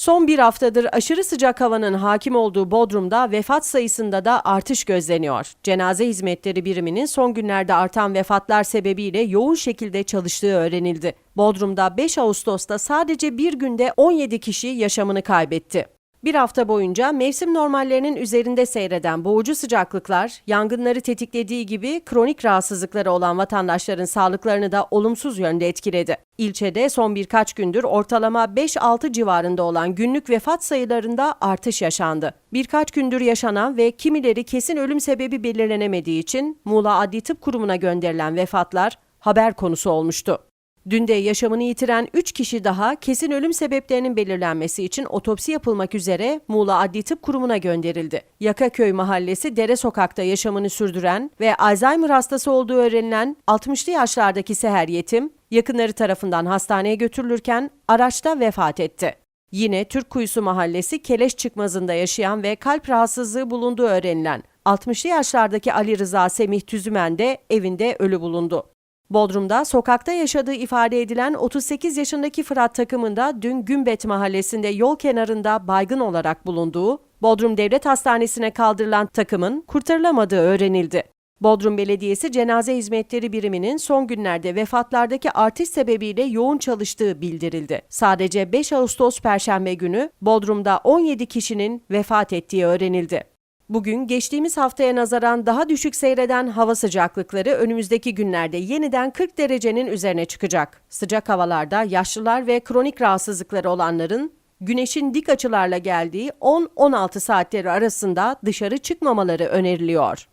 Son bir haftadır aşırı sıcak havanın hakim olduğu Bodrum'da vefat sayısında da artış gözleniyor. Cenaze hizmetleri biriminin son günlerde artan vefatlar sebebiyle yoğun şekilde çalıştığı öğrenildi. Bodrum'da 5 Ağustos'ta sadece bir günde 17 kişi yaşamını kaybetti. Bir hafta boyunca mevsim normallerinin üzerinde seyreden boğucu sıcaklıklar, yangınları tetiklediği gibi kronik rahatsızlıkları olan vatandaşların sağlıklarını da olumsuz yönde etkiledi. İlçede son birkaç gündür ortalama 5-6 civarında olan günlük vefat sayılarında artış yaşandı. Birkaç gündür yaşanan ve kimileri kesin ölüm sebebi belirlenemediği için Muğla Adli Tıp Kurumu'na gönderilen vefatlar haber konusu olmuştu. Dün de yaşamını yitiren 3 kişi daha kesin ölüm sebeplerinin belirlenmesi için otopsi yapılmak üzere Muğla Adli Tıp Kurumu'na gönderildi. Yakaköy Mahallesi Dere Sokak'ta yaşamını sürdüren ve Alzheimer hastası olduğu öğrenilen 60'lı yaşlardaki Seher Yetim, yakınları tarafından hastaneye götürülürken araçta vefat etti. Yine Türk Kuyusu Mahallesi Keleş Çıkmazı'nda yaşayan ve kalp rahatsızlığı bulunduğu öğrenilen 60'lı yaşlardaki Ali Rıza Semih Tüzümen de evinde ölü bulundu. Bodrum'da sokakta yaşadığı ifade edilen 38 yaşındaki Fırat takımında dün Gümbet mahallesinde yol kenarında baygın olarak bulunduğu, Bodrum Devlet Hastanesi'ne kaldırılan takımın kurtarılamadığı öğrenildi. Bodrum Belediyesi Cenaze Hizmetleri Biriminin son günlerde vefatlardaki artış sebebiyle yoğun çalıştığı bildirildi. Sadece 5 Ağustos Perşembe günü Bodrum'da 17 kişinin vefat ettiği öğrenildi. Bugün geçtiğimiz haftaya nazaran daha düşük seyreden hava sıcaklıkları önümüzdeki günlerde yeniden 40 derecenin üzerine çıkacak. Sıcak havalarda yaşlılar ve kronik rahatsızlıkları olanların güneşin dik açılarla geldiği 10-16 saatleri arasında dışarı çıkmamaları öneriliyor.